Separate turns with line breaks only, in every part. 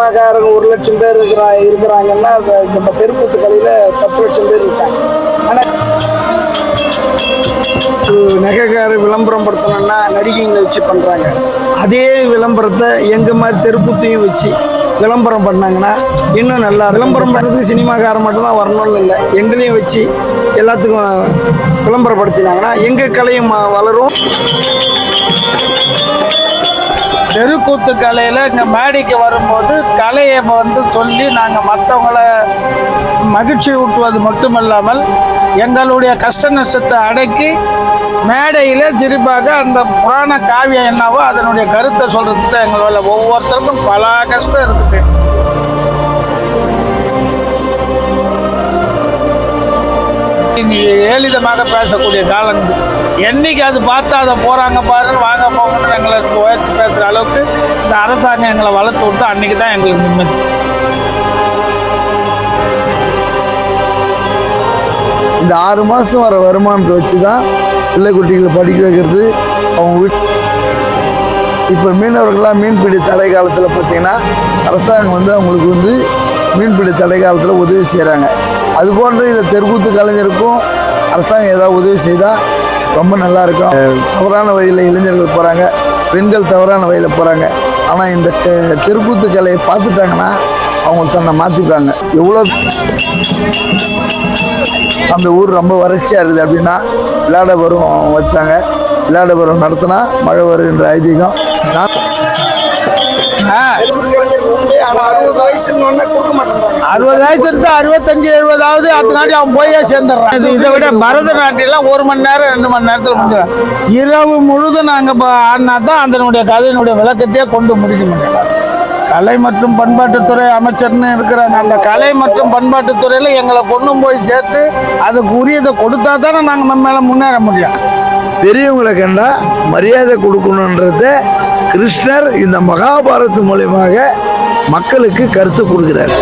சினிமாக்காரங்க ஒரு லட்சம் பேர் இருக்கிறா இருக்கிறாங்கன்னா நம்ம தெருக்கூத்து கலையில் பத்து லட்சம் பேர் இருக்காங்க. ஆனால் நகைக்கார விளம்பரம் படுத்தணும்னா நடிகைங்களை வச்சு பண்ணுறாங்க அதே விளம்பரத்தை எங்கள் மாதிரி தெருப்புத்தையும் வச்சு விளம்பரம் பண்ணாங்கன்னா இன்னும் நல்லா விளம்பரம் பண்ணுறது சினிமாக்காரன் மட்டும்தான் வரணும்னு இல்லை. எங்களையும் வச்சு எல்லாத்துக்கும் விளம்பரப்படுத்தினாங்கன்னா எங்கள் கலையும் வளரும்.
தெருக்கூத்து கலையில் இங்கே மேடைக்கு வரும்போது கலையை வந்து சொல்லி நாங்கள் மற்றவங்கள மகிழ்ச்சி ஊட்டுவது மட்டுமல்லாமல் எங்களுடைய கஷ்ட நஷ்டத்தை அடக்கி மேடையில் திருப்பாக அந்த புராண காவியம் என்னவோ அதனுடைய கருத்தை சொல்கிறது தான் எங்களோட ஒவ்வொருத்தருக்கும் பல கஷ்டம் இருக்குது. ஏளிதமாக பேசக்கூடிய காலம் என்றைக்கு என்னைக்கு அது பார்த்து அதை போகிறாங்க பாருங்கள் வாங்க போங்கன்னு எங்களை உயர்த்தி பேசுகிற அளவுக்கு இந்த அரசாங்கம் எங்களை வளர்த்து விட்டு அன்றைக்கி தான் எங்களுக்கு நிம்மதி.
இந்த ஆறு மாதம் வர வருமானத்தை வச்சு தான் பிள்ளை குட்டிகளை படிக்க வைக்கிறது அவங்க வீட்டு இப்போ மீனவர்கள்லாம் மீன்பிடி தடை காலத்தில் பார்த்திங்கன்னா அரசாங்கம் வந்து அவங்களுக்கு வந்து மீன்பிடி தடை காலத்தில் உதவி செய்கிறாங்க அது போன்ற இந்த தெருக்கூத்து கலைஞருக்கும் அரசாங்கம் ஏதாவது உதவி செய்தால் ரொம்ப நல்லா இருக்கும் தவறான வழியில் இளைஞர்கள் போகிறாங்க பெண்கள் தவறான வழியில் போகிறாங்க ஆனால் இந்த தெருக்கூத்து கலையை பார்த்துட்டாங்கன்னா அவங்க தன்னை மாற்றிப்பாங்க எவ்வளோ அந்த ஊர் ரொம்ப வறட்சியாக இருக்குது அப்படின்னா விளையாட வரும் வைப்பாங்க. விளையாட நடத்தினா மழை வருகின்ற ஐதீகம். நான் அறுபது வயசு கொடுக்க மாட்டேங்கிறாங்க
அறுபது வயசு இருந்தா அறுபத்தஞ்சு எழுபதாவது அதுக்காண்டி அவன் போயே சேர்ந்துடுறான். இது இதை விட பரதநாட்டியம்லாம் ஒரு மணி நேரம் ரெண்டு மணி நேரத்தில் முடிஞ்சிடும். இரவு முழுதும் நாங்கள் ஆடினா தான் அதனுடைய கதையினுடைய விளக்கத்தையே கொண்டு முடிக்க முடியும் கலை மற்றும் பண்பாட்டுத்துறை அமைச்சர்னு இருக்கிறாங்க அந்த கலை மற்றும் பண்பாட்டுத்துறையில் எங்களை கொண்டு போய் சேர்த்து அதுக்கு உரியதை கொடுத்தா தானே நாங்கள் மேலே முன்னேற முடியும்.
பெரியவங்களை கண்டா மரியாதை கொடுக்கணுன்றத கிருஷ்ணர் இந்த மகாபாரத் மூலியமாக மக்களுக்கு கருத்து கொடுக்கிறார்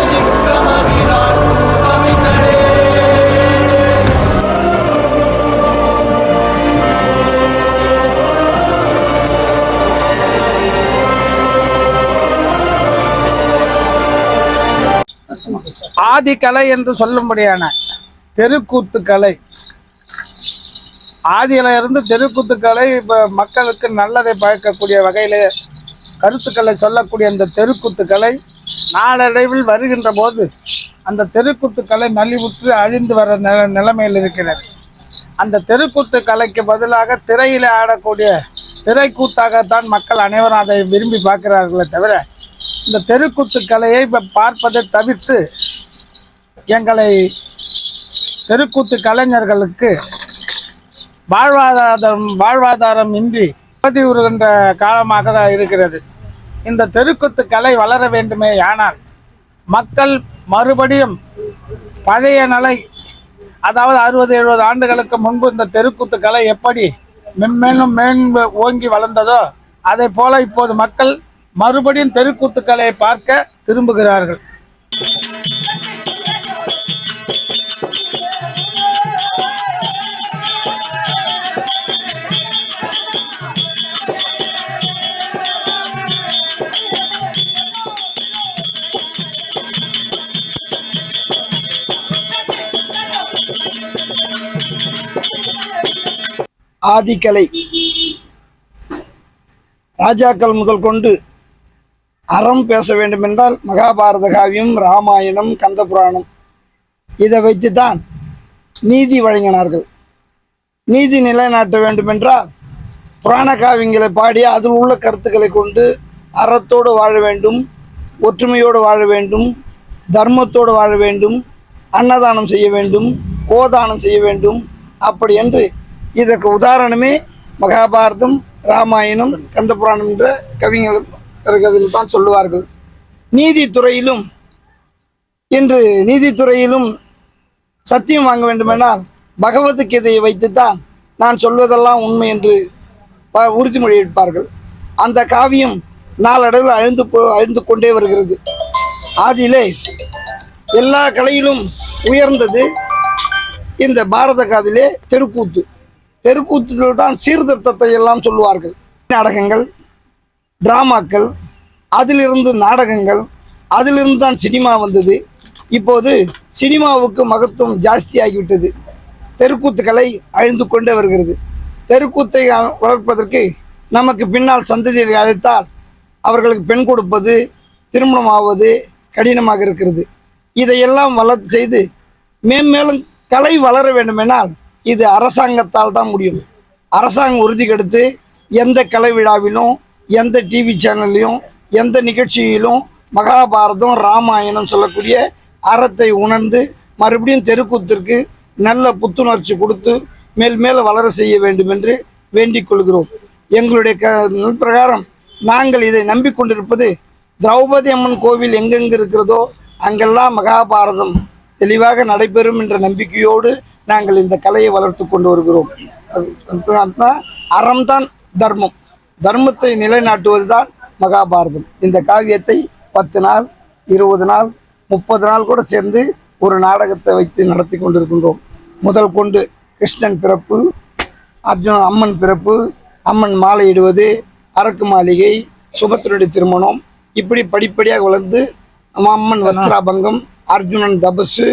ஆதி கலை என்று சொல்லும்படியான தெருக்கூத்து கலை. ஆதியில இருந்து தெருக்கூத்து கலை இப்போ மக்களுக்கு நல்லதை பயக்கக்கூடிய வகையில் கருத்துக்களை சொல்லக்கூடிய அந்த தெருக்கூத்துக்களை நாளடைவில் வருகின்ற போது அந்த தெருக்கூத்து கலை நலிவுற்று அழிந்து வர நில நிலைமையில் இருக்கிறது. அந்த தெருக்கூத்து கலைக்கு பதிலாக திரையில் ஆடக்கூடிய திரைக்கூத்தாகத்தான் மக்கள் அனைவரும் அதை விரும்பி பார்க்கிறார்களே தவிர இந்த தெருக்கூத்து கலையை இப்போ பார்ப்பதை தவிர்த்து எங்களை தெருக்கூத்து கலைஞர்களுக்கு வாழ்வாதாரம் வாழ்வாதாரம் இன்றி பதிவுறுகின்ற காலமாக இருக்கிறது. இந்த தெருக்கூத்து கலை வளர வேண்டுமே ஆனால் மக்கள் மறுபடியும் பழைய நிலை அதாவது அறுபது எழுபது ஆண்டுகளுக்கு முன்பு இந்த தெருக்கூத்து கலை எப்படி மென்மேலும் மேன்பு ஓங்கி வளர்ந்ததோ அதை போல இப்போது மக்கள் மறுபடியும் தெருக்கூத்து கலையை பார்க்க திரும்புகிறார்கள்.
ஆதிக்கலை ராஜாக்கள் முதல் கொண்டு அறம் பேச வேண்டுமென்றால் மகாபாரத காவியம் ராமாயணம் கந்த புராணம். இதை வைத்துத்தான் நீதி வழங்கினார்கள். நீதி நிலைநாட்ட வேண்டுமென்றால் புராண காவியங்களை பாடி அதில் உள்ள கருத்துக்களை கொண்டு அறத்தோடு வாழ வேண்டும் ஒற்றுமையோடு வாழ வேண்டும் தர்மத்தோடு வாழ வேண்டும் அன்னதானம் செய்ய வேண்டும் கோதானம் செய்ய வேண்டும் அப்படி என்று இதற்கு உதாரணமே மகாபாரதம் ராமாயணம் கந்தபுராணம் என்ற கவிஞர்கள் தான் சொல்லுவார்கள். நீதித்துறையிலும் இன்று நீதித்துறையிலும் சத்தியம் வாங்க வேண்டுமென்றால் பகவத்கீதையை வைத்துத்தான் நான் சொல்வதெல்லாம் உண்மை என்று ப- உறுதிமொழி எடுப்பார்கள். அந்த காவியம் நாளடைவில் அழிந்து போ- அழிந்து கொண்டே வருகிறது. ஆதியிலே எல்லா கலையிலும் உயர்ந்தது இந்த பாரத காதிலே தெருக்கூத்து. தெருக்கூத்தில் தான் சீர்திருத்தத்தை எல்லாம் சொல்லுவார்கள். நாடகங்கள் டிராமாக்கள் அதிலிருந்து நாடகங்கள் அதிலிருந்து தான் சினிமா வந்தது. இப்போது சினிமாவுக்கு மகத்துவம் ஜாஸ்தியாகிவிட்டது. தெருக்கூத்து கலை அழிந்து கொண்டே வருகிறது. தெருக்கூத்தை வளர்ப்பதற்கு நமக்கு பின்னால் சந்ததியை அழைத்தால் அவர்களுக்கு பெண் கொடுப்பது திருமணம் ஆவது கடினமாக இருக்கிறது. இதையெல்லாம் வளர் செய்து மேம்மேலும் கலை வளர வேண்டுமென்றால் இது அரசாங்கத்தால் தான் முடியும். அரசாங்கம் உறுதி கெடுத்து எந்த கலை விழாவிலும் எந்த டிவி சேனல்லையும் எந்த நிகழ்ச்சியிலும் மகாபாரதம் ராமாயணம் சொல்லக்கூடிய அறத்தை உணர்ந்து மறுபடியும் தெருக்கூத்திற்கு நல்ல புத்துணர்ச்சி கொடுத்து மேல் மேல் வளர செய்ய வேண்டும் என்று வேண்டிக் கொள்கிறோம். எங்களுடைய க பிரகாரம் நாங்கள் இதை நம்பிக்கொண்டிருப்பது திரௌபதி அம்மன் கோவில் எங்கெங்கு இருக்கிறதோ அங்கெல்லாம் மகாபாரதம் தெளிவாக நடைபெறும் என்ற நம்பிக்கையோடு நாங்கள் இந்த கலையை வளர்த்து கொண்டு வருகிறோம். அறம் தான் தர்மம். தர்மத்தை நிலைநாட்டுவது தான் மகாபாரதம். இந்த காவியத்தை பத்து நாள் இருபது நாள் முப்பது நாள் கூட சேர்ந்து ஒரு நாடகத்தை வைத்து நடத்தி கொண்டிருக்கின்றோம். முதல் கொண்டு கிருஷ்ணன் பிறப்பு அர்ஜுன அம்மன் பிறப்பு அம்மன் மாலையிடுவது அரக்கு மாளிகை சுபத்தினுடைய திருமணம் இப்படி படிப்படியாக வளர்ந்து அம்மன் வஸ்திராபங்கம் அர்ஜுனன் தபசு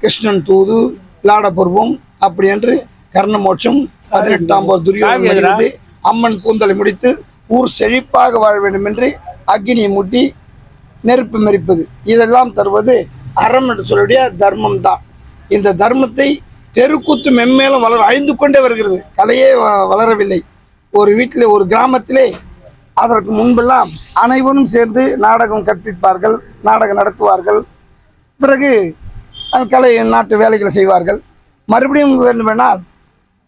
கிருஷ்ணன் தூது விளாடபருவம் அப்படி என்று கர்ணமோட்சம் பதினெட்டாம்
எதுடா?
மடிவது, அம்மன் கூந்தலை முடித்து ஊர் செழிப்பாக வாழ வேண்டும் என்று அக்னியை மூட்டி நெருப்பு மெரிப்பது. இதெல்லாம் தருவது அறம் என்று சொல்லக்கூடிய தர்மம் தான் இந்த தர்மத்தை தெருக்கூத்து மென்மேலும் வளர அழிந்து கொண்டே வருகிறது. கலையே வளரவில்லை. ஒரு வீட்டில் ஒரு கிராமத்திலே அதற்கு முன்பெல்லாம் அனைவரும் சேர்ந்து நாடகம் கற்பிப்பார்கள் நாடகம் நடத்துவார்கள். பிறகு கலை நாட்டு வேலைகளை செய்வார்கள். மறுபடியும் வேண்டுமென்றால்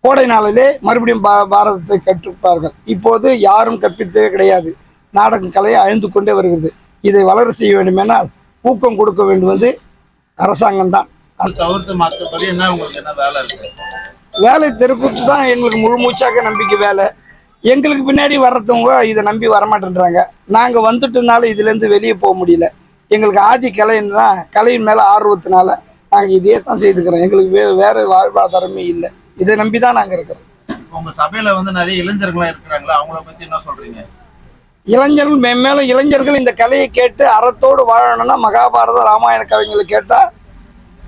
கோடை நாளிலே மறுபடியும் பா பாரதத்தை கற்பிப்பார்கள் இப்போது யாரும் கற்பித்தே கிடையாது. நாடகம் கலையை அழிந்து கொண்டே வருகிறது. இதை வளர செய்ய வேண்டுமென்றால் ஊக்கம் கொடுக்க வேண்டுவது அரசாங்கம் தான்.
வேலை
தெருக்கூத்து தான் எங்களுக்கு முழு மூச்சாக நம்பிக்கை வேலை. எங்களுக்கு பின்னாடி வர்றவங்க இதை நம்பி வரமாட்டேன்றாங்க. நாங்கள் வந்துட்டதுனால இதுலேருந்து வெளியே போக முடியல. எங்களுக்கு ஆதி கலைன்னா கலையின் மேலே ஆர்வத்தினால நாங்கள் இதே தான் செய்துக்கிறோம். எங்களுக்கு வே வேறு வாழ்வாதாரமே இல்லை. இதை நம்பி தான் நாங்கள் இருக்கிறோம்
உங்க சபையில வந்து நிறைய இளைஞர்கள்லாம் இருக்கிறாங்களா? அவங்கள பத்தி என்ன சொல்றீங்க?
இளைஞர்கள் மென்மேலும் இளைஞர்கள் இந்த கலையை கேட்டு அறத்தோடு வாழணும்னா மகாபாரத ராமாயண கவிஞர்களை கேட்டால்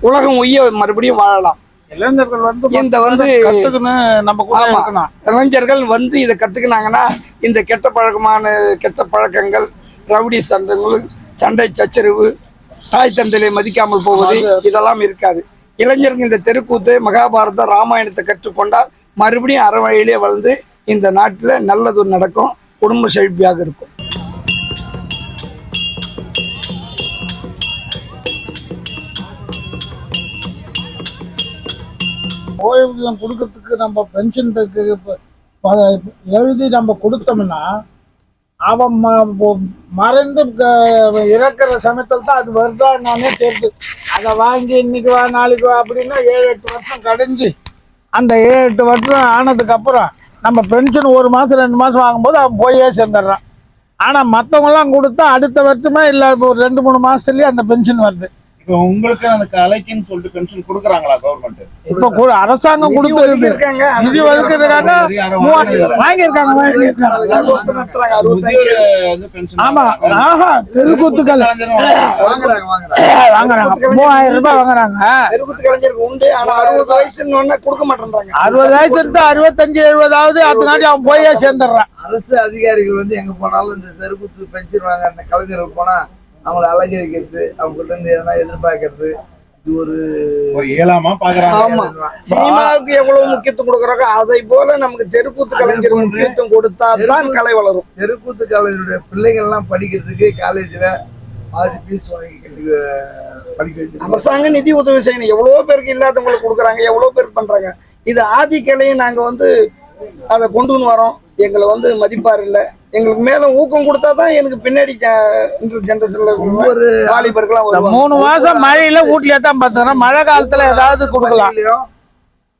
உலகம் உய்ய மறுபடியும் வாழலாம்.
இளைஞர்கள் வந்து
இந்த வந்து
கத்துக்கணும் நம்ம
இளைஞர்கள் வந்து இதை கற்றுக்கினாங்கன்னா இந்த கெட்ட பழக்கமான கெட்ட பழக்கங்கள் ரவுடி சண்டங்கள் சண்டை சச்சரவு தாய் தந்தையை மதிக்காமல் போவது இதெல்லாம் இருக்காது. இளைஞர்கள் இந்த தெருக்கூத்து மகாபாரதம் ராமாயணத்தை கற்றுக்கொண்டால் மறுபடியும் அற வழியிலே வளர்ந்து இந்த நாட்டில் நல்லது நடக்கும் குடும்ப செழிப்பியாக இருக்கும்.
ஓய்வூதியம் கொடுக்கறதுக்கு நம்ம பென்ஷனுக்கு இப்ப ப- எழுதி நம்ம கொடுத்தோம்னா அவன் ம- மறைந்து இறக்குற சமயத்தில் தான் அது வருதா நானே தெரிஞ்சு அதை வாங்கி இன்னைக்கு வா நாளைக்கு வா அப்படின்னா ஏழு எட்டு வருஷம் கடைஞ்சி அந்த ஏழு எட்டு வருஷம் ஆனதுக்கு அப்புறம் நம்ம பென்ஷன் ஒரு மாதம் ரெண்டு மாதம் வாங்கும்போது அவன் போயே சேர்ந்துடுறான். ஆனால் மற்றவங்களாம் கொடுத்தா அடுத்த வருஷமே இல்லை ஒரு ரெண்டு மூணு மாதத்துலேயே அந்த பென்ஷன் வருது.
இப்ப உங்களுக்கு அந்த கலைக்குன்னு சொல்லிட்டு பென்ஷன் கொடுக்குறாங்களா கவர்மெண்ட்
இப்போ கூட அரசாங்கம் கொடுத்துருது
இருக்காங்க.
நிதி ஒதுக்குறதுக்காக
வந்து பென்ஷன்
ஆமா ஆஹா தெருக்கூத்துக்கள்
வாங்குறாங்க. வாங்குறாங்க
வாங்குறாங்க. மூவாயிரம் ரூபாய் வாங்குறாங்க.
தெருக்கூத்து கலைஞருக்கு உண்டு ஆனா அறுபது வயசுன்னு ஒண்ணு கொடுக்க மாட்டேன்றாங்க.
அறுபதாயிரத்து இருந்து அறுபத்தஞ்சு எழுபதாவது அதுக்காண்டி அவன் போயே சேர்ந்துடுறான்.
அரசு அதிகாரிகள் வந்து எங்க போனாலும் இந்த தெருக்கூத்து பென்ஷன் வாங்க அந்த கலைஞர்கள் போனா அவங்கள அலங்கரிக்கிறது அவங்க கிட்ட இருந்து எதனா எதிர்பார்க்கறது இது ஒரு
ஒரு ஏழாமா பாக்குறாங்க.
ஆமா. சினிமாவுக்கு எவ்வளவு முக்கியத்துவம் கொடுக்குறாங்க அதை போல நமக்கு தெருக்கூத்து கலைஞர் முக்கியத்துவம் கொடுத்தா தான் கலை வளரும்.
தெருக்கூத்து கலைஞருடைய பிள்ளைகள் எல்லாம் படிக்கிறதுக்கு காலேஜ்ல பாதி ஃபீஸ் வாங்கி கட்டி அஹ், படிக்க வச்சிருக்காங்க.
அரசாங்கம் நிதி உதவி செய்யணும். எவ்வளவோ பேருக்கு இல்லாதவங்களுக்கு கொடுக்குறாங்க. எவ்வளவோ பேருக்கு பண்றாங்க. இது ஆதி கலையை நாங்க வந்து அதை கொண்டு வந்து வரோம். எங்களை வந்து மதிப்பார் இல்லை. எங்களுக்கு மேல ஊக்கம் கொடுத்தா தான் எனக்கு பின்னாடி ஜென்ரேஷன்ல
ஒவ்வொரு
வருவாங்க.
மூணு மாசம் மழையில வீட்லயே தான் பார்த்துக்கிறோம் மழை காலத்துல ஏதாவது கொடுக்கலாம்.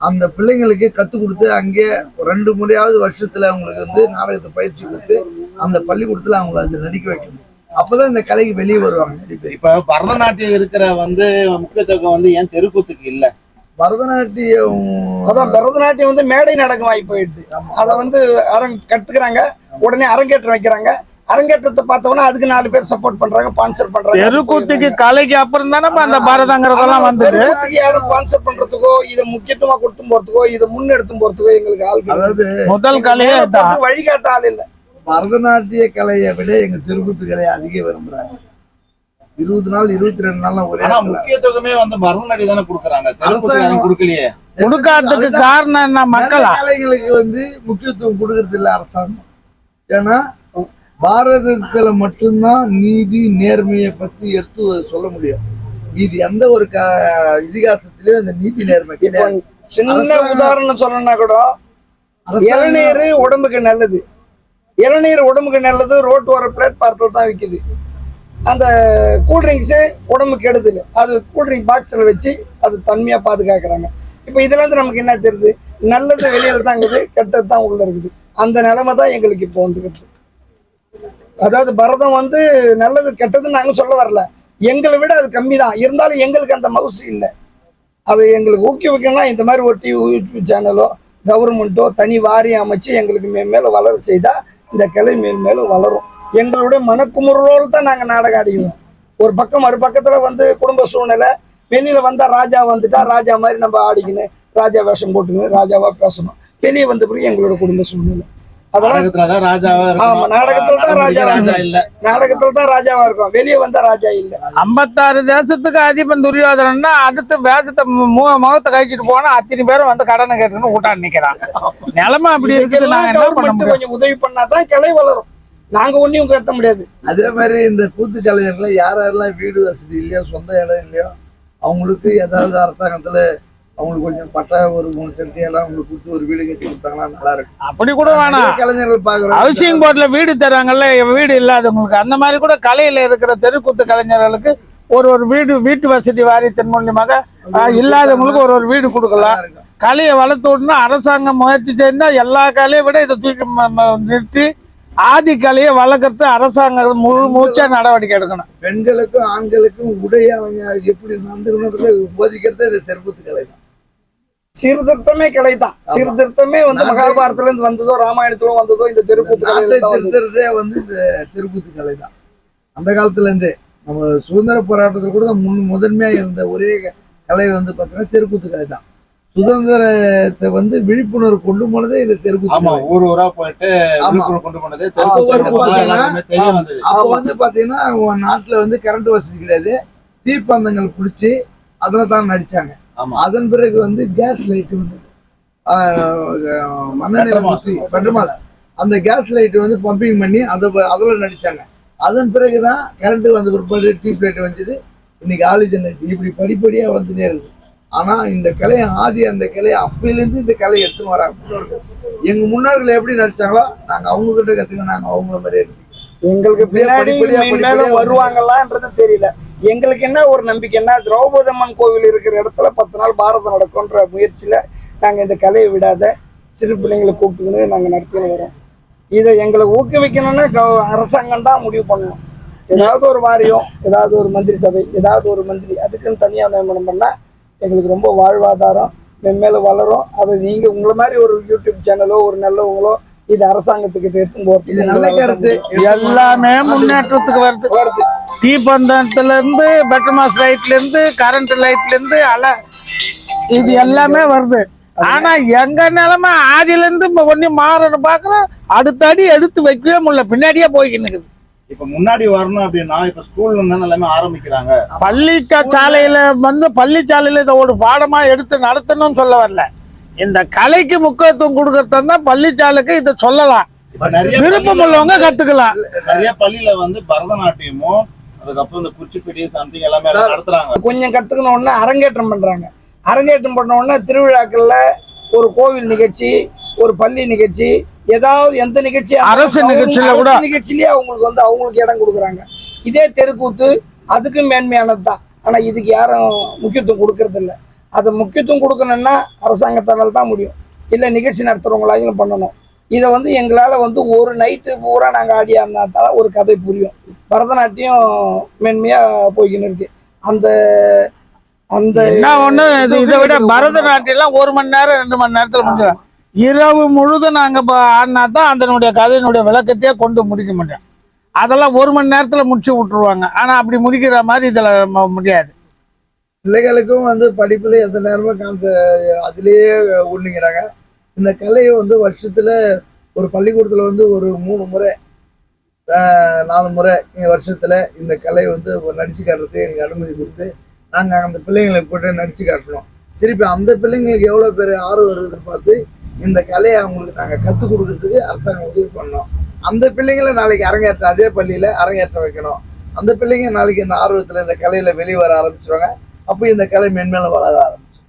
அந்த பிள்ளைங்களுக்கு கத்து கொடுத்து அங்கே ரெண்டு முறையாவது வருஷத்துல அவங்களுக்கு வந்து நாடகத்தை பயிற்சி கொடுத்து அந்த பள்ளிக்கூடத்துல அவங்களை அது நடிக்க வைக்கணும். அப்பதான் இந்த கலைக்கு வெளியே வருவாங்க.
இப்ப பரதநாட்டியம் இருக்கிற வந்து முக்கியத்துவம் வந்து ஏன் தெருக்கூத்துக்கு இல்ல?
பரதநாட்டியம்
அதான் பரதநாட்டியம் வந்து மேடை நாடகம் ஆகி போயிடுது அதை வந்து அரங் கத்துக்கிறாங்க. உடனே அரங்கேற்றம் வைக்கிறாங்க. அரங்கேற்றத்தை பார்த்தோம்னா அதுக்கு நாலு பேர் சப்போர்ட் பண்றாங்க ஸ்பான்சர் பண்றாங்க.
தெருக்கூத்துக்கு கலைக்கு அப்புறம் தானே அந்த பரதங்கிறதெல்லாம்
தெருக்கூத்துக்கு யாரும் ஸ்பான்சர் பண்றதுக்கோ இதை முக்கியத்துவமா கொடுத்து போறதுக்கோ இதை முன்னெடுத்து போறதுக்கோ எங்களுக்கு ஆள்.
அதாவது
முதல் கலையே
வழிகாட்ட ஆள் இல்ல.
பரதநாட்டிய கலையை விட எங்க தெருக்கூத்து கலையை அதிக விரும்புறாங்க. இருபது நாள் இருபத்தி ரெண்டு நாள் ஒரே.
முக்கியத்துவமே வந்து பரதநாட்டி தானே கொடுக்குறாங்க. கொடுக்கலையே.
கொடுக்காததுக்கு காரணம் என்ன மக்களா?
நல்ல கலைகளுக்கு வந்து முக்கியத்துவம் கொடுக்கறது இல்ல அரசாங்கம். ஏன்னா பாரதத்துல மட்டும்தான் நீதி நேர்மையை பத்தி எடுத்து சொல்ல முடியும். மீதி எந்த ஒரு க இதிகாசத்திலயும் இந்த நீதி நேர்மை கிடையாது.
சின்ன
அரசாங்கம்
உதாரணம் சொல்லணும்னா கூட
அரசாங்கம்
இளநீர் உடம்புக்கு நல்லது. இளநீர் உடம்புக்கு நல்லது ரோட்டு வர பிளாட்பாரத்தில் தான் விற்குது அந்த கூல்ட்ரிங்க்ஸு உடம்புக்கு கெடுதல். அது கூல்ட்ரிங்க் பாக்ஸில் வச்சு அது தன்மையாக பாதுகாக்கிறாங்க. இப்போ இதுலேருந்து நமக்கு என்ன தெரியுது? நல்லது வெளியில் தான் இருக்குது கெட்டது தான் உள்ளே இருக்குது. அந்த நிலைமை தான் எங்களுக்கு இப்போ வந்துக்கிட்டு அதாவது பரதம் வந்து நல்லது கெட்டதுன்னு நாங்கள் சொல்ல வரல. எங்களை விட அது கம்மி தான் இருந்தாலும் எங்களுக்கு அந்த மவுசு இல்லை. அது எங்களுக்கு ஊக்குவிக்கணும்னா இந்த மாதிரி ஒரு டிவி யூடியூப் சேனலோ கவர்மெண்ட்டோ தனி வாரியம் அமைச்சு எங்களுக்கு மேல் மேலே வளர செய்தால் இந்த கலை மேல் மேலும் வளரும். எங்களுடைய மனக்குமுறலோடு தான் நாங்கள் நாடகம் ஆடிக்கிறோம் ஒரு பக்கம் மறு பக்கத்தில் வந்து குடும்ப சூழ்நிலை வெளியில் வந்தால் ராஜா வந்துட்டா ராஜா மாதிரி நம்ம ஆடிக்கணும் ராஜா வேஷம் போட்டுக்கணும் ராஜாவாக பேசணும். வெளியே வந்த பிறகு எங்களோட குடும்ப சூழ்நிலை. அதெல்லாம்
நாடகத்துலதான் ராஜாவா
ஆமா, நாடகத்துல தான் ராஜா.
ராஜா இல்ல.
நாடகத்தில் தான் ராஜாவாக இருக்கும் வெளியே வந்தால் ராஜா இல்லை.
ஐம்பத்தாறு தேசத்துக்கு அதிபன் துரியோதனன்னா அடுத்து வேஷத்தை முகத்தை கழிச்சிட்டு போனா அத்தனை பேரும் வந்து கடனை கேட்டுன்னு கூட்டாண்டு நிக்கிறான். நிலைமை அப்படி இருக்குது. நாங்க என்ன பண்ண
கொஞ்சம் உதவி பண்ணாதான் கிளை வளரும். நாங்க ஒன்னையும் கத்த முடியாது
அதே மாதிரி இந்த கூத்து கலைஞர்ல யார் யாரெல்லாம் வீடு வசதி இல்லையோ சொந்த இடம் இல்லையோ அவங்களுக்கு ஏதாவது அரசாங்கத்துல அவங்களுக்கு கொஞ்சம் பட்டா ஒரு மூணு சென்ட் எல்லாம் அவங்களுக்கு கொடுத்து ஒரு வீடு கட்டி கொடுத்தாங்கன்னா நல்லா இருக்கும்.
அப்படி கூட வேணாம்.
கலைஞர்கள் பாக்குறோம்
ஹவுசிங் போர்ட்ல வீடு தராங்கல்ல வீடு இல்லாதவங்களுக்கு. அந்த மாதிரி கூட கலையில இருக்கிற தெருக்கூத்து கலைஞர்களுக்கு ஒரு ஒரு வீடு வீட்டு வசதி வாரியத்தின் மூலியமாக இல்லாதவங்களுக்கு ஒரு ஒரு வீடு கொடுக்கலாம். கலையை வளர்த்து விடணும். அரசாங்கம் முயற்சி செஞ்சா எல்லா கலையை விட இதை தூக்கி நிறுத்தி ஆதி கலையை வளர்க்கறது அரசாங்கம் முழு மூச்சா நடவடிக்கை எடுக்கணும்.
பெண்களுக்கும் ஆண்களுக்கும் உடை அவங்க எப்படி நடந்துக்கணுன்றத போதிக்கிறது இந்த தெருக்கூத்து கலை தான்.
சீர்திருத்தமே கிளை தான். சீர்திருத்தமே வந்து மகாபாரதத்துல இருந்து வந்ததோ ராமாயணத்துல வந்ததோ இந்த தெருக்கூத்து
திருத்துறதே வந்து இந்த தெருக்கூத்து கலை தான். அந்த காலத்துல இருந்தே நம்ம சுதந்திர போராட்டத்தில் கூட முன் முதன்மையா இருந்த ஒரே கலை வந்து பார்த்தீங்கன்னா தெருக்கூத்து கலை தான். சுதந்திரத்தை வந்து விழிப்புணர்வு கொண்டு போனதே இந்த தெருக்கூத்து
ஆமா ஊர் ஊரா போயிட்டு கொண்டு போனது
அப்ப வந்து பாத்தீங்கன்னா, நாட்டுல வந்து கரண்ட் வசதி கிடையாது. தீப்பந்தங்கள் பிடிச்சி அதுல தான் நடிச்சாங்க. அதன் பிறகு வந்து கேஸ் லைட் வந்தது.
பெட்ரோமாஸ்.
அந்த கேஸ் லைட் வந்து பம்பிங் பண்ணி அதை அதுல நடிச்சாங்க. அதன் பிறகுதான் கரண்ட் வந்த பிற்பாடு டியூப் லைட் வந்தது. இன்னைக்கு ஆலிஜன் லைட் இப்படி படிப்படியா வந்துட்டே இருக்கு ஆனா இந்த கலையை ஆதி அந்த கலையை அப்பையிலேருந்து இந்த கலையை எடுத்துன்னு வராங்க. முன்னோர்கள். எங்க முன்னோர்கள் எப்படி நடிச்சாங்களோ நாங்க அவங்க கிட்ட கத்துக்க நாங்க அவங்கள மாதிரியே
எங்களுக்கு பின்னாடி மேலும் வருவாங்களான்றது தெரியல. எங்களுக்கு என்ன ஒரு நம்பிக்கைன்னா திரௌபதி அம்மன் கோவில் இருக்கிற இடத்துல பத்து நாள் பாரதம் நடக்கும்ன்ற முயற்சியில நாங்க இந்த கலையை விடாத சிறு பிள்ளைங்களை கூப்பிட்டுக்கின்னு நாங்க நடத்தின்னு வரோம். இதை எங்களை ஊக்குவிக்கணும்னா கவ- அரசாங்கம் தான் முடிவு பண்ணணும் ஏதாவது ஒரு வாரியம் ஏதாவது ஒரு மந்திரி சபை ஏதாவது ஒரு மந்திரி அதுக்குன்னு தனியா நியமனம் பண்ணா எங்களுக்கு ரொம்ப வாழ்வாதாரம் மென்மேல வளரும். அதை நீங்க உங்களை மாதிரி ஒரு யூடியூப் சேனலோ ஒரு நல்லவங்களோ இது அரசாங்கத்துக்கு எடுத்துன்னு
இது நல்ல
போறது
கருத்து.
எல்லாமே முன்னேற்றத்துக்கு வருது.
வருது.
தீப்பந்தத்துல இருந்து பெட்ரோமாஸ் லைட்ல இருந்து கரண்ட் லைட்ல இருந்து அல இது எல்லாமே வருது. ஆனா எங்க நிலைமை ஆதியில இருந்து இப்ப ஒன்னும் மாறணும் பாக்குறோம் அடுத்த அடி எடுத்து வைக்கவே முடியல. பின்னாடியே போய்க்கின்னு இருக்குது.
இப்ப முன்னாடி வரணும் அப்படின்னா இப்ப ஸ்கூல்ல இருந்தா எல்லாமே ஆரம்பிக்கிறாங்க.
பள்ளி சாலையில வந்து பள்ளி சாலையில இதை ஒரு பாடமா எடுத்து நடத்தணும்னு சொல்ல வரல. இந்த கலைக்கு முக்கியத்துவம் கொடுக்கறது தான் பள்ளிச்சாலைக்கு இதை சொல்லலாம்.
இப்ப நிறைய
விருப்பம் உள்ளவங்க கத்துக்கலாம்.
நிறைய பள்ளியில வந்து பரதநாட்டியமும் அதுக்கப்புறம் இந்த குச்சிப்பிடி சம்திங் எல்லாமே. நடத்துறாங்க.
கொஞ்சம் கத்துக்கணும் உடனே அரங்கேற்றம் பண்றாங்க. அரங்கேற்றம் பண்ண உடனே திருவிழாக்கள்ல ஒரு கோவில் நிகழ்ச்சி ஒரு பள்ளி நிகழ்ச்சி ஏதாவது எந்த நிகழ்ச்சி
அரசு நிகழ்ச்சியில கூட.
நிகழ்ச்சியிலேயே அவங்களுக்கு வந்து அவங்களுக்கு இடம் கொடுக்குறாங்க. இதே தெருக்கூத்து அதுக்கும் மேன்மையானது தான் ஆனா இதுக்கு யாரும் முக்கியத்துவம் கொடுக்கறது இல்ல அதை முக்கியத்துவம் கொடுக்கணும்னா அரசாங்கத்தால தான் முடியும். இல்ல நிகழ்ச்சி நடத்துறவங்களாலும் பண்ணணும். இதை வந்து எங்களால வந்து ஒரு நைட்டு பூரா நாங்க ஆடியா தான் ஒரு கதை புரியும். பரதநாட்டியம் மேன்மையா போய்க்கின்னு இருக்கு. அந்த அந்த
என்ன ஒண்ணு இது விட பரதநாட்டியம் ஒரு மணி நேரம் ரெண்டு மணி நேரத்துல முடிஞ்சிடும். இரவு முழுதும் நாங்கள் இப்ப ஆடினா தான் அதனுடைய கதையினுடைய விளக்கத்தையே கொண்டு முடிக்க முடியும். அதெல்லாம் ஒரு மணி நேரத்தில் முடிச்சு விட்ருவாங்க ஆனால் அப்படி முடிக்கிற மாதிரி இதில் முடியாது.
பிள்ளைகளுக்கும் வந்து படிப்பில் எந்த நேரமும் காமிச்ச அதுலேயே ஒண்ணுங்கிறாங்க. இந்த கலையை வந்து வருஷத்தில் ஒரு பள்ளிக்கூடத்தில் வந்து ஒரு மூணு முறை நாலு முறை வருஷத்தில் இந்த கலையை வந்து நடித்து காட்டுறதுக்கு எங்களுக்கு அனுமதி கொடுத்து நாங்கள் அந்த பிள்ளைங்களை போட்டு நடித்து காட்டணும். திருப்பி அந்த பிள்ளைங்களுக்கு எவ்வளோ பேர் ஆர்வம் வருதுன்னு பார்த்து இந்த கலையை அவங்களுக்கு நாங்க கற்றுக் கொடுக்கறதுக்கு அரசாங்கம் உதவி பண்ணோம். அந்த பிள்ளைங்களை நாளைக்கு அரங்கேற்றம் அதே பள்ளியில அரங்கேற்றம் வைக்கணும். அந்த பிள்ளைங்க நாளைக்கு இந்த ஆர்வத்துல இந்த கலையில வெளியே வர ஆரம்பிச்சிருவாங்க. அப்போ இந்த கலை மென்மேலும் வளர ஆரம்பிச்சு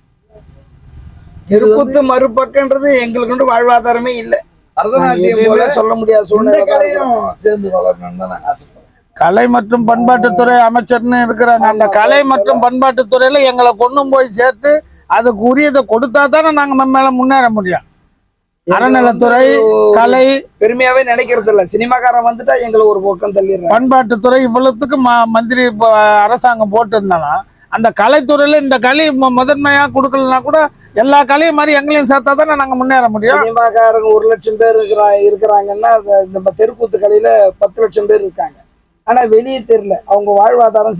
தெருக்கூத்து மறுபக்கன்றது எங்களுக்கு வந்து வாழ்வாதாரமே இல்லை.
பரதநாட்டியம் போல
சொல்ல முடியாத சூழ்நிலை.
கலையும் சேர்ந்து வளரணும்னு தான் நாங்க ஆசைப்படுறோம்.
கலை மற்றும் பண்பாட்டுத்துறை அமைச்சர்னு இருக்கிறாங்க. அந்த கலை மற்றும் பண்பாட்டுத்துறையில எங்களை கொண்டு போய் சேர்த்து அதுக்கு உரியதை கொடுத்தா தானே நாங்க மேல முன்னேற முடியும். அறநிலைத்துறை கலை.
பெருமையாவே நினைக்கிறது இல்ல சினிமாக்காரன் வந்துட்டா எங்களை ஒரு பக்கம் தள்ளிடுறாங்க
பண்பாட்டுத்துறை இவ்வளவுத்துக்கு ம- மந்திரி அரசாங்கம் போட்டிருந்தாலும் அந்த கலைத்துறையில இந்த கலை முதன்மையா கொடுக்கலனா கூட எல்லா கலையும் மாதிரி எங்களையும் சேர்த்தா தானே நாங்க முன்னேற முடியும்?
சினிமாக்காரங்க ஒரு லட்சம் பேர் இருக்கிறா இருக்கிறாங்கன்னா இந்த தெருக்கூத்து கலையில பத்து லட்சம் பேர் இருக்காங்க. ஆனா வெளியே தெரியல. அவங்க வாழ்வாதாரம்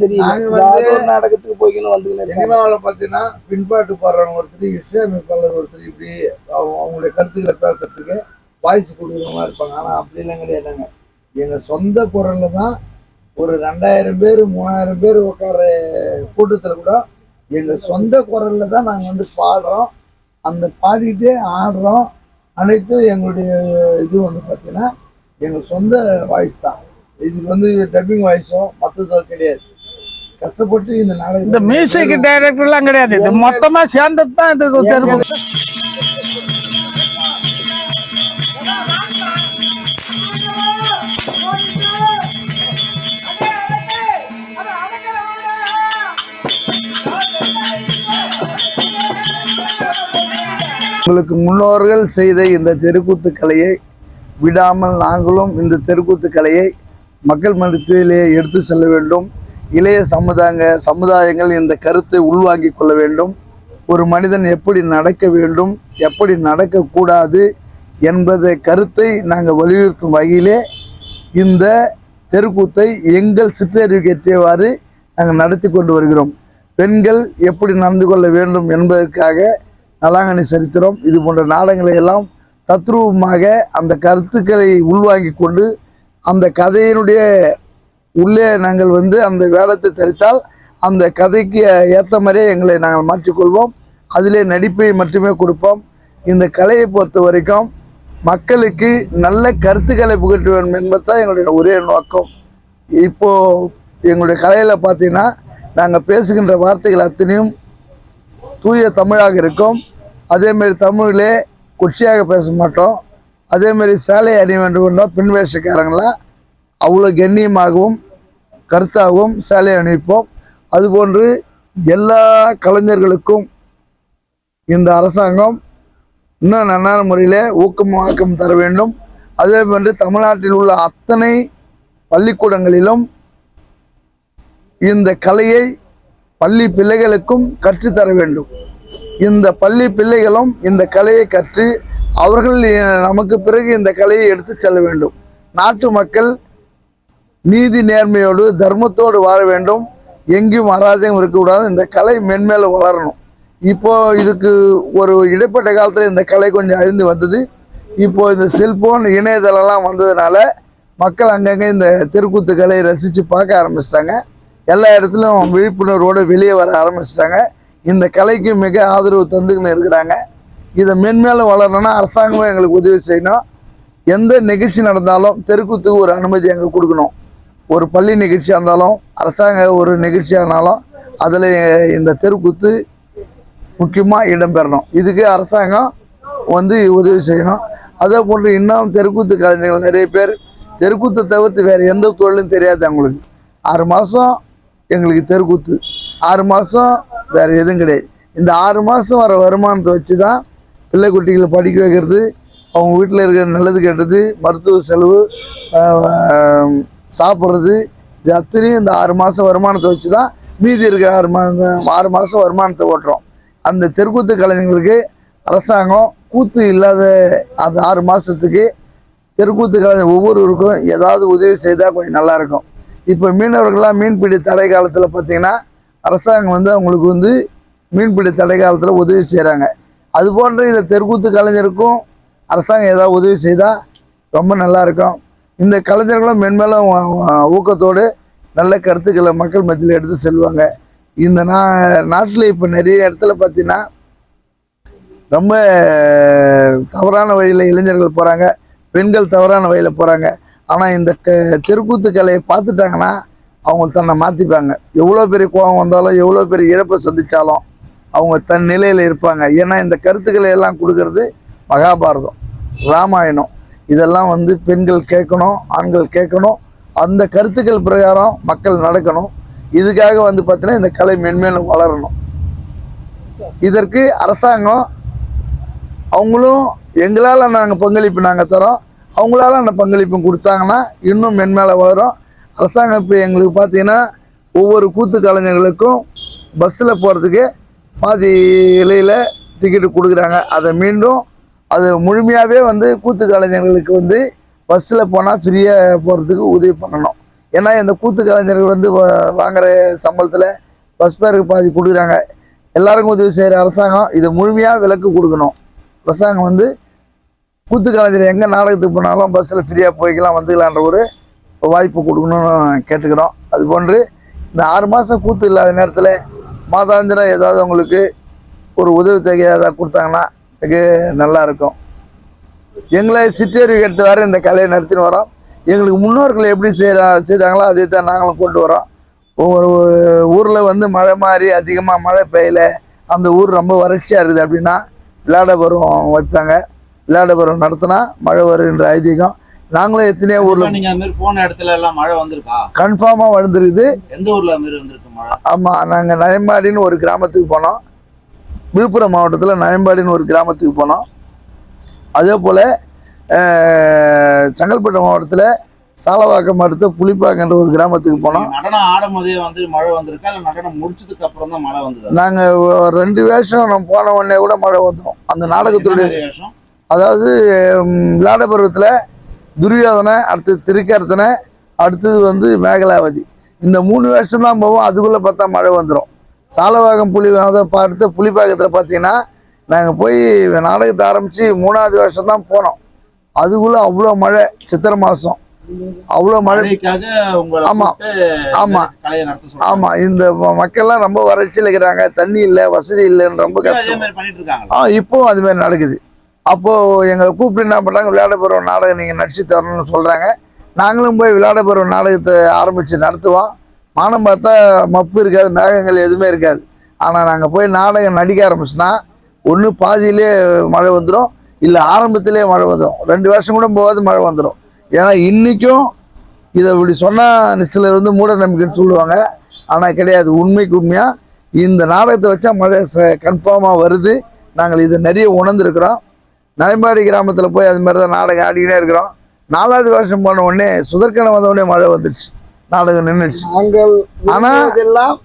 ஒரு நாடகத்துக்கு போய்க்கணும் இருக்காங்க.
சினிமாவில் பார்த்தீங்கன்னா பின்பாட்டு பாடுறவங்க ஒருத்தர் இசையமைப்பாளர் ஒருத்தர் இப்படி அவங்க- அவங்களுடைய கருத்துக்களை பேசுறதுக்கு வாய்ஸ் கொடுக்குறவங்களா இருப்பாங்க. ஆனால் அப்படிலாம் கிடையாதுங்க எங்கள் சொந்த குரலில் தான் ஒரு ரெண்டாயிரம் பேர் மூணாயிரம் பேர் உட்கார கூட்டத்தில் கூட எங்கள் சொந்த குரலில் தான் நாங்கள் வந்து பாடுறோம். அந்த பாடிட்டே ஆடுறோம். அனைத்தும் எங்களுடைய இது வந்து பார்த்தீங்கன்னா எங்கள் சொந்த வாய்ஸ் தான். இதுக்கு வந்து டப்பிங் வாய்ஸோ மற்றதோ கிடையாது. கஷ்டப்பட்டு இந்த நாடகம்
இந்த மியூசிக் டைரக்டர் எல்லாம் கிடையாது. இது மொத்தமா சேர்ந்தது தான் இதுக்கு தெருக்கு
உங்களுக்கு முன்னோர்கள் செய்த இந்த தெருக்கூத்து கலையை விடாமல் நாங்களும் இந்த தெருக்கூத்து கலையை மக்கள் மனத்திலே எடுத்து செல்ல வேண்டும். இளைய சமுதாய சமுதாயங்கள் இந்த கருத்தை உள்வாங்கிக் கொள்ள வேண்டும். ஒரு மனிதன் எப்படி நடக்க வேண்டும் எப்படி நடக்கக்கூடாது என்பதை கருத்தை நாங்கள் வலியுறுத்தும் வகையிலே இந்த தெருக்கூத்தை எங்கள் சிற்றறிவுக்கேற்றவாறு நாங்கள் நடத்தி கொண்டு வருகிறோம். பெண்கள் எப்படி நடந்து கொள்ள வேண்டும் என்பதற்காக நலாங்கனி சரித்திரம் இது போன்ற நாடகங்களை எல்லாம் தத்ரூபமாக அந்த கருத்துக்களை உள்வாங்கி கொண்டு அந்த கதையினுடைய உள்ளே நாங்கள் வந்து அந்த வேடத்தை தரித்தால் அந்த கதைக்கு ஏற்ற மாதிரியே எங்களை நாங்கள் மாற்றிக்கொள்வோம். அதிலே நடிப்பை மட்டுமே கொடுப்போம். இந்த கலையை பொறுத்த வரைக்கும் மக்களுக்கு நல்ல கருத்துக்களை புகட்ட வேண்டும் என்பதுதான் எங்களுடைய ஒரே நோக்கம். இப்போது எங்களுடைய கலையில் பார்த்தீங்கன்னா நாங்கள் பேசுகின்ற வார்த்தைகள் அத்தனையும் தூய தமிழாக இருக்கும். அதேமாரி தமிழிலே கொச்சையாக பேச மாட்டோம். அதேமாரி சேலை அணி வேண்டும் என்றால் பெண் வேஷக்காரங்களாம் அவ்வளோ கண்ணியமாகவும் கருத்தாகவும் சேலை அணிவிப்போம். அதுபோன்று எல்லா கலைஞர்களுக்கும் இந்த அரசாங்கம் இன்னும் நன்னான முறையில் ஊக்கம் ஆக்கம் தர வேண்டும். அதே போன்று தமிழ்நாட்டில் உள்ள அத்தனை பள்ளிக்கூடங்களிலும் இந்த கலையை பள்ளி பிள்ளைகளுக்கும் கற்றுத்தர வேண்டும். இந்த பள்ளி பிள்ளைகளும் இந்த கலையை கற்று அவர்கள் நமக்கு பிறகு இந்த கலையை எடுத்து செல்ல வேண்டும். நாட்டு மக்கள் நீதி நேர்மையோடு தர்மத்தோடு வாழ வேண்டும். எங்கேயும் அராஜகம் இருக்கக்கூடாது. இந்த கலை மென்மேல வளரணும். இப்போ இதுக்கு ஒரு இடைப்பட்ட காலத்தில் இந்த கலை கொஞ்சம் அழிந்து வந்தது. இப்போ இந்த செல்போன் இணையதளம்லாம் வந்ததுனால மக்கள் அங்கங்கே இந்த தெருக்கூத்து கலையை ரசித்து பார்க்க ஆரம்பிச்சிட்டாங்க. எல்லா இடத்துலையும் விழிப்புணர்வோடு வெளியே வர ஆரம்பிச்சிட்டாங்க. இந்த கலைக்கு மிக ஆதரவு தந்துக்கின்னு இருக்கிறாங்க. இதை மென்மேலும் வளரணும்னா அரசாங்கமும் எங்களுக்கு உதவி செய்யணும். எந்த நிகழ்ச்சி நடந்தாலும் தெருக்கூத்துக்கு ஒரு அனுமதி அங்கே கொடுக்கணும். ஒரு பள்ளி நிகழ்ச்சியாக இருந்தாலும் அரசாங்க ஒரு நிகழ்ச்சியானாலும் அதில் இந்த தெருக்கூத்து முக்கியமாக இடம்பெறணும். இதுக்கு அரசாங்கம் வந்து உதவி செய்யணும். அதே போன்று இன்னும் தெருக்கூத்து கலைஞர்கள் நிறைய பேர் தெருக்கூத்தை தவிர்த்து வேறு எந்த தொழிலும் தெரியாது அவங்களுக்கு. ஆறு மாதம் எங்களுக்கு தெருக்கூத்து. ஆறு மாதம் வேறு எதுவும் கிடையாது. இந்த ஆறு மாதம் வர வருமானத்தை வச்சு தான் பிள்ளை குட்டிகளை படிக்க வைக்கிறது அவங்க வீட்டில் இருக்கிற நல்லது கெட்டது மருத்துவ செலவு சாப்பிட்றது இது அத்தனையும் இந்த ஆறு மாதம் வருமானத்தை வச்சு தான் மீதி இருக்கிற ஆறு மாதம் ஆறு மாதம் வருமானத்தை ஓட்டுறோம். அந்த தெருக்கூத்து கலைஞர்களுக்கு அரசாங்கம் கூத்து இல்லாத அந்த ஆறு மாதத்துக்கு தெருக்கூத்து கலைஞர் ஒவ்வொருவருக்கும் ஏதாவது உதவி செய்தால் கொஞ்சம் நல்லாயிருக்கும் இப்போ மீனவர்கள்லாம் மீன்பிடி தடை காலத்தில் பார்த்திங்கன்னா அரசாங்கம் வந்து அவங்களுக்கு வந்து மீன்பிடி தடை காலத்தில் உதவி செய்கிறாங்க அது போன்ற இந்த தெருக்கூத்து கலைஞருக்கும் அரசாங்கம் ஏதாவது உதவி செய்தால் ரொம்ப நல்லா இருக்கும். இந்த கலைஞர்களும் மென்மேலும் ஊக்கத்தோடு நல்ல கருத்துக்களை மக்கள் மத்தியில் எடுத்து செல்வாங்க. இந்த நா நாட்டில் இப்போ நிறைய இடத்துல பார்த்தீங்கன்னா ரொம்ப தவறான வழியில் இளைஞர்கள் போகிறாங்க பெண்கள் தவறான வழியில் போகிறாங்க ஆனால் இந்த க தெருக்கூத்து கலையை பார்த்துட்டாங்கன்னா அவங்க தன்னை மாற்றிப்பாங்க எவ்வளோ பெரிய கோபம் வந்தாலும் எவ்வளோ பெரிய இழப்பை சந்தித்தாலும் அவங்க தன் நிலையில் இருப்பாங்க. ஏன்னா இந்த கருத்துக்களை எல்லாம் கொடுக்கறது மகாபாரதம் ராமாயணம். இதெல்லாம் வந்து பெண்கள் கேட்கணும் ஆண்கள் கேட்கணும். அந்த கருத்துக்கள் பிரகாரம் மக்கள் நடக்கணும். இதுக்காக வந்து பார்த்தீங்கன்னா இந்த கலை மென்மேலும் வளரணும். இதற்கு அரசாங்கம் அவங்களும் எங்களால் நாங்கள் பங்களிப்பு நாங்கள் தரோம். அவங்களால அந்த பங்களிப்பும் கொடுத்தாங்கன்னா இன்னும் மென்மேலே வளரும். அரசாங்கம் இப்போ எங்களுக்கு பார்த்தீங்கன்னா ஒவ்வொரு கூத்து கலைஞர்களுக்கும் பஸ்ஸில் போகிறதுக்கு பாதி விலையில் டிக்கெட்டு கொடுக்குறாங்க. அதை மீண்டும் அது முழுமையாகவே வந்து கூத்து கலைஞர்களுக்கு வந்து பஸ்ஸில் போனால் ஃப்ரீயாக போகிறதுக்கு உதவி பண்ணணும். ஏன்னா இந்த கூத்து கலைஞர்கள் வந்து வாங்குகிற சம்பளத்தில் பஸ் பேருக்கு பாதி கொடுக்குறாங்க. எல்லாருக்கும் உதவி செய்கிற அரசாங்கம் இதை முழுமையாக விலக்கு கொடுக்கணும். அரசாங்கம் வந்து கூத்து கலைஞர் எங்கே நாடகத்துக்கு போனாலும் பஸ்ஸில் ஃப்ரீயாக போய்க்கலாம் வந்துக்கலான்ற ஒரு வாய்ப்பு கொடுக்கணும்னு கேட்டுக்கிறோம். அது போன்று இந்த ஆறு மாதம் கூத்து இல்லாத நேரத்தில் மாதாந்திரம் ஏதாவது உங்களுக்கு ஒரு உதவித்தொகை ஏதாவது கொடுத்தாங்கன்னா மிக நல்லாயிருக்கும் எங்களை சிற்றறிவு எடுத்து வர இந்த கலையை நடத்தின்னு வரோம். எங்களுக்கு முன்னோர்கள் எப்படி செய்கிறா செய்தாங்களோ அதே தான் நாங்களும் கொண்டு வரோம். ஒவ்வொரு ஊரில் வந்து மழை மாதிரி அதிகமாக மழை பெய்யல. அந்த ஊர் ரொம்ப வறட்சியாக இருக்குது அப்படின்னா விளையாட பருவம் வைப்பாங்க. விளையாட பருவம் நடத்தினா மழை வருகின்ற ஐதீகம். நாங்களும் எத்தனையோ ஊரில்
நீங்க அந்த மாதிரி போன இடத்துல எல்லாம் மழை வந்திருக்கா?
கன்ஃபார்மாக வளர்ந்துருக்குது
எந்த ஊர்ல மாதிரி வந்திருக்கு மழை?
ஆமாம் நாங்கள் நயம்பாடின்னு ஒரு கிராமத்துக்கு போனோம். விழுப்புரம் மாவட்டத்தில் நயம்பாடின்னு ஒரு கிராமத்துக்கு போனோம். அதே போல் செங்கல்பட்டு மாவட்டத்தில் சாலவாக்கம் அடுத்த புலிப்பாக்கன்ற ஒரு கிராமத்துக்கு போனோம்.
நீங்க நடனம் ஆடும் போதே வந்து மழை வந்திருக்கா? இல்ல நடனம் முடிச்சதுக்கு அப்புறம் தான் மழை வந்ததா?
நாங்கள் ரெண்டு வேஷம் நம்ம போன உடனே கூட மழை வந்துடும் அந்த நாடகத்துடைய? அதாவது விளையாட பருவத்தில் துரியோதனை அடுத்து திருக்கர்த்தனை அடுத்தது வந்து மேகலாவதி. இந்த மூணு வருஷம் தான் போவோம். அதுக்குள்ளே பார்த்தா மழை வந்துடும் சாலவாகம் புலி அதை அடுத்த புலிப்பாக்கத்தில் பார்த்தீங்கன்னா நாங்கள் போய் நாடகத்தை ஆரம்பித்து மூணாவது வருஷம் தான் போனோம். அதுக்குள்ளே அவ்வளோ மழை சித்திரை மாதம் அவ்வளோ மழை.
மழைக்காக உங்களை
ஆமா.
கூப்பிட்டு
ஆமா.
கலையை நடத்த சொல்றாங்க.
ஆமாம் இந்த மக்கள்லாம் ரொம்ப வறட்சியில் இருக்கிறாங்க. தண்ணி இல்லை வசதி இல்லைன்னு ரொம்ப கஷ்டம். ஆ இப்போவும் அது மாதிரி நடக்குது. அப்போது எங்களை கூப்பிட்டு என்ன பண்ணுறாங்க விளையாட போகிற நாடகம் நீங்கள் நடிச்சு தரணும்னு சொல்கிறாங்க நாங்களும் போய் விளையாட போகிற நாடகத்தை ஆரம்பித்து நடத்துவோம். மானம் பார்த்தா மப்பு இருக்காது மேகங்கள் எதுவுமே இருக்காது. ஆனால் நாங்கள் போய் நாடகம் நடிக்க ஆரம்பிச்சோன்னா ஒன்று பாதியிலே மழை வந்துடும் இல்லை ஆரம்பத்திலே மழை வந்துடும் ரெண்டு வருஷம் கூட போகாது மழை வந்துடும் ஏன்னா இன்றைக்கும் இதை இப்படி சொன்னால் சிலர் வந்து மூட நம்பிக்கைன்னு சொல்லுவாங்க. ஆனால் கிடையாது உண்மைக்கு உண்மையாக இந்த நாடகத்தை வச்சா மழை கன்ஃபார்மாக வருது. நாங்கள் இதை நிறைய உணர்ந்துருக்குறோம். நயம்பாடி கிராமத்தில் போய் அது மாதிரி தான் நாடகம் ஆடிக்கிட்டே இருக்கிறோம். நாலாவது வருஷம் போன உடனே சுதர்க்கணம் வந்த உடனே மழை வந்துடுச்சு. நாடகம் நின்றுடுச்சு
நாங்கள்
ஆனா,
விரும்புவதெல்லாம்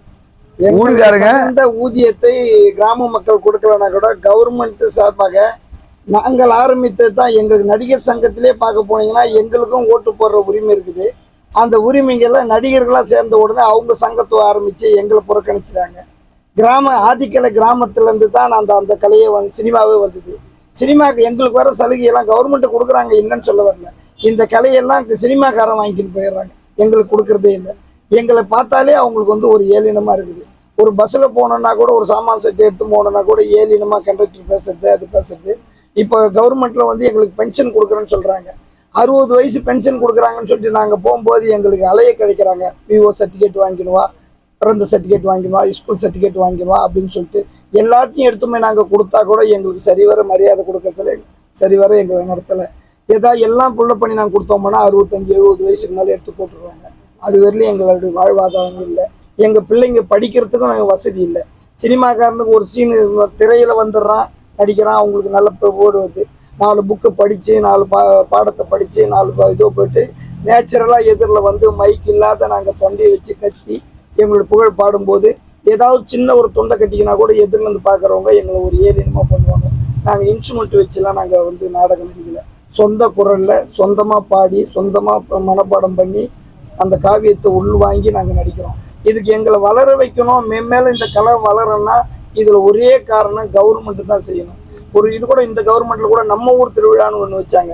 எங்களுக்கு
ஊருக்காரங்க-
தகுந்த ஊதியத்தை கிராம மக்கள் கொடுக்கலனா கூட கவர்மெண்ட் சார்பாக நாங்கள் ஆரம்பித்தது தான். எங்களுக்கு நடிகர் சங்கத்திலே பார்க்க போனீங்கன்னா எங்களுக்கும் ஓட்டு போடுற உரிமை இருக்குது. அந்த உரிமைகள்லாம் நடிகர்களாக சேர்ந்த உடனே அவங்க சங்கத்தை ஆரம்பித்து எங்களை புறக்கணிச்சிட்டாங்க. கிராம ஆதிக்கலை கிராமத்துலேருந்து தான் அந்த அந்த கலையே வந்து சினிமாவே வந்தது. சினிமாக்கு எங்களுக்கு வர சலுகையெல்லாம் கவர்மெண்ட்டு கொடுக்குறாங்க இல்லைன்னு சொல்ல வரல. இந்த கலையெல்லாம் சினிமாக்காரன் வாங்கிட்டு போயிடுறாங்க. எங்களுக்கு கொடுக்குறதே இல்லை. எங்களை பார்த்தாலே அவங்களுக்கு வந்து ஒரு ஏளினமாக இருக்குது. ஒரு பஸ்ஸில் போனோன்னா கூட ஒரு சாமான் செட்டு எடுத்து போனோன்னா கூட ஏளினமாக கண்டக்டர் பேசுறது அது பேசுறது. இப்போ கவர்மெண்ட்டில் வந்து எங்களுக்கு பென்ஷன் கொடுக்குறேன்னு சொல்கிறாங்க அறுபது வயசு பென்ஷன் கொடுக்குறாங்கன்னு சொல்லிட்டு நாங்கள் போகும்போது எங்களுக்கு அலைய கிடைக்கிறாங்க. விஓ சர்டிஃபிகேட் வாங்கிடுவா பிறந்த சர்டிஃபிகேட் வாங்கிடுவா ஸ்கூல் சர்டிஃபிகேட் வாங்கிடுவா அப்படின்னு சொல்லிட்டு எல்லாத்தையும் எடுத்துமே நாங்கள் கொடுத்தா கூட எங்களுக்கு சரிவர மரியாதை கொடுக்கறதுல சரிவர எங்களை நடத்தலை. ஏதா எல்லாம் புள்ள பண்ணி நாங்கள் கொடுத்தோம்னா அறுபத்தஞ்சு எழுபது வயசுக்கு மேலே எடுத்து போட்டுருவாங்க. அது வரலையும் எங்களுடைய வாழ்வாதாரம் இல்லை. எங்கள் பிள்ளைங்க படிக்கிறதுக்கும் நாங்கள் வசதி இல்லை. சினிமாக்காரனுக்கு ஒரு சீன் திரையில் வந்துடுறான் நடிக்கிறான் அவங்களுக்கு நல்ல போர்டு வருது நாலு புக்கு படித்து நாலு பா பாடத்தை படித்து நாலு இதோ போயிட்டு நேச்சுரலாக எதிரில் வந்து மைக் இல்லாத நாங்கள் தொண்டையை வச்சு கத்தி எங்களோட புகழ் பாடும்போது ஏதாவது சின்ன ஒரு தொண்டை கட்டிக்கினா கூட எதிர்லேருந்து பார்க்குறவங்க எங்களை ஒரு ஏலினமாக பண்ணுவாங்க. நாங்கள் இன்ஸ்ட்ருமெண்ட் வச்சுலாம் நாங்கள் வந்து நாடகம் நடிக்கல சொந்த குரலில் சொந்தமாக பாடி சொந்தமாக மனப்பாடம் பண்ணி அந்த காவியத்தை உள்வாங்கி நாங்கள் நடிக்கிறோம். இதுக்கு எங்களை வளர வைக்கணும். மென்மேலும் இந்த கலை வளரன்னா இதில் ஒரே காரணம் கவர்மெண்ட்டு தான் செய்யணும். ஒரு இது கூட இந்த கவர்மெண்ட்டில் கூட நம்ம ஊர் திருவிழான்னு ஒன்று வச்சாங்க.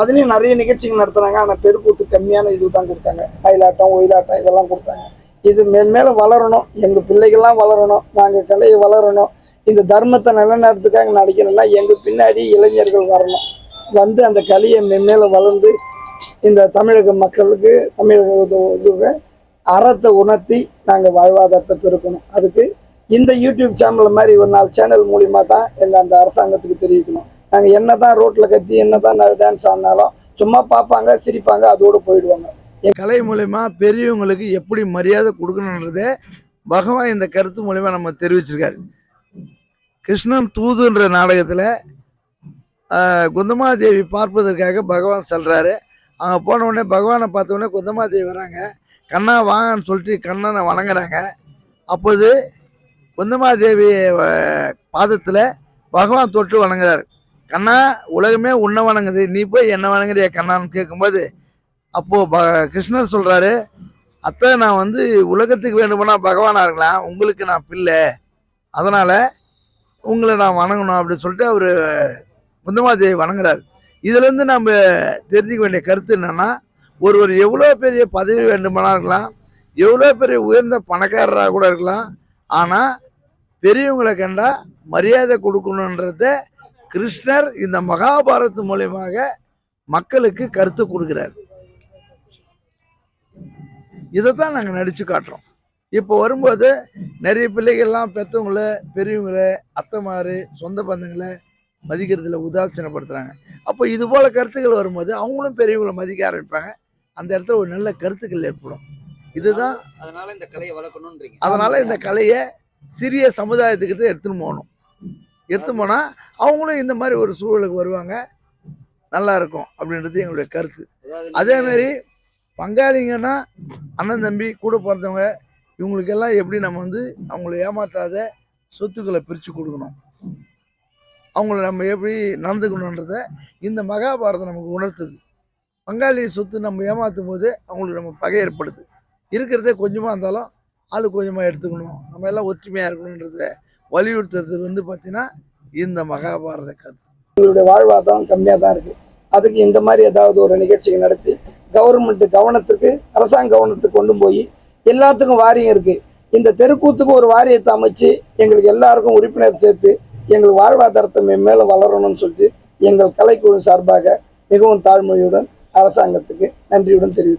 அதுலேயும் நிறைய நிகழ்ச்சிகள் நடத்துனாங்க ஆனால் தெருக்கூத்து கம்மியான இது தான் கொடுத்தாங்க. மயிலாட்டம் ஒயிலாட்டம் இதெல்லாம் கொடுத்தாங்க. இது மேன்மேலே வளரணும். எங்கள் பிள்ளைகள்லாம் வளரணும். நாங்கள் கலையை வளரணும். இந்த தர்மத்தை நிலைநாட்டுறதுக்காக நடிக்கிறோம்னா எங்கள் பின்னாடி இளைஞர்கள் வரணும். வந்து அந்த கலையை மென்மேலே வளர்ந்து இந்த தமிழக மக்களுக்கு தமிழக அறத்தை உணர்த்தி நாங்கள் வாழ்வாதாரத்தை பெருக்கணும். அதுக்கு இந்த யூடியூப் சேனல் மாதிரி ஒரு நாலு சேனல் மூலிமா தான் எங்கள் அந்த அரசாங்கத்துக்கு தெரிவிக்கணும். நாங்கள் என்ன தான் ரோட்டில் கத்தி என்ன தான் டான்ஸ் ஆடினாலும் சும்மா பார்ப்பாங்க சிரிப்பாங்க அதோடு போயிடுவாங்க.
கலை மூலயமா பெரியவங்களுக்கு எப்படி மரியாதை கொடுக்கணுன்றதே பகவான் இந்த கருத்து மூலயமா நம்ம தெரிவிச்சிருக்காரு. கிருஷ்ணன் தூதுன்ற நாடகத்தில் குந்தமாதேவி பார்ப்பதற்காக பகவான் செல்கிறாரு அங்கே போன உடனே பகவானை பார்த்த உடனே குந்தமாதேவி வராங்க. கண்ணா வாங்கன்னு சொல்லிட்டு கண்ணனை வணங்குறாங்க. அப்போது குந்தமாதேவி பாதத்தில் பகவான் தொட்டு வணங்குறாரு. கண்ணா உலகமே உன்னை வணங்குது. நீ போய் என்ன வணங்குறியா கண்ணான்னு கேட்கும்போது அப்போது ப கிருஷ்ணர் சொல்கிறாரு அத்தை நான் வந்து உலகத்துக்கு வேண்டுமானா பகவானாக இருக்கலாம். உங்களுக்கு நான் பிள்ளை. அதனால் உங்களை நான் வணங்கணும். அப்படின்னு சொல்லிட்டு அவர் குந்தமாதேவி வணங்குறாரு. இதுலேருந்து நம்ம தெரிஞ்சுக்க வேண்டிய கருத்து என்னென்னா ஒருவர் எவ்வளோ பெரிய பதவி வேண்டுமானா இருக்கலாம். எவ்வளோ பெரிய உயர்ந்த பணக்காரராக கூட இருக்கலாம். ஆனால் பெரியவங்களை கண்டால் மரியாதை கொடுக்கணுன்றத கிருஷ்ணர் இந்த மகாபாரத் மூலியமாக மக்களுக்கு கருத்து கொடுக்குறார். இதைத்தான் நாங்கள் நடித்து காட்டுறோம். இப்போ வரும்போது நிறைய பிள்ளைகள்லாம் பெற்றவங்கள பெரியவங்கள அத்தைமாரு சொந்த பந்தங்களை மதிக்கிறதுல உதாசீனப்படுத்துகிறாங்க அப்போ இது போல் கருத்துக்கள் வரும்போது அவங்களும் பெரியவங்களை மதிக்க ஆரம்பிப்பாங்க. அந்த இடத்துல ஒரு நல்ல கருத்துக்கள் ஏற்படும். இதுதான்
அதனால இந்த கலையை வளர்க்கணும்ன்றீங்க.
அதனால இந்த கலையை சிறிய சமுதாயத்துக்கிட்ட எடுத்துன்னு போகணும். எடுத்துன்னு போனால் அவங்களும் இந்த மாதிரி ஒரு சூழலுக்கு வருவாங்க. நல்லா இருக்கும் அப்படின்றது எங்களுடைய கருத்து.
அதாவது
அதே மாதிரி பங்காளிங்கன்னா அண்ணன் தம்பி கூட பிறந்தவங்க இவங்களுக்கெல்லாம் எப்படி நம்ம வந்து அவங்கள ஏமாற்றாத சொத்துக்களை பிரித்து கொடுக்கணும்? அவங்கள நம்ம எப்படி நடந்துக்கணுன்றத இந்த மகாபாரதம் நமக்கு உணர்த்துது. பங்காளி சொத்து நம்ம ஏமாற்றும் போது அவங்களுக்கு நம்ம பகை ஏற்படுது. இருக்கிறதே கொஞ்சமாக இருந்தாலும் ஆளு கொஞ்சமாக எடுத்துக்கணும். நம்ம எல்லாம் ஒற்றுமையாக இருக்கணுன்றத வலியுறுத்துறது வந்து பார்த்தீங்கன்னா இந்த மகாபாரத கருத்து.
இவருடைய வாழ்வாதாரம் கம்மியாக தான் இருக்குது அதுக்கு இந்த மாதிரி ஏதாவது ஒரு நிகழ்ச்சிகள் நடத்தி கவர்மெண்ட் கவனத்துக்கு அரசாங்க கவனத்துக்கு கொண்டு போய் எல்லாத்துக்கும் வாரியம் இருக்குது இந்த தெருக்கூத்துக்கு ஒரு வாரியத்தை அமைச்சு எங்களுக்கு எல்லாருக்கும் உறுப்பினர் சேர்த்து எங்கள் வாழ்வாதாரத்தை மே- மேல வளரணும்னு சொல்லிட்டு எங்கள் கலைக்குழு சார்பாக மிகவும் தாழ்மையுடன் அரசாங்கத்துக்கு நன்றியுடன் தெரிவித்து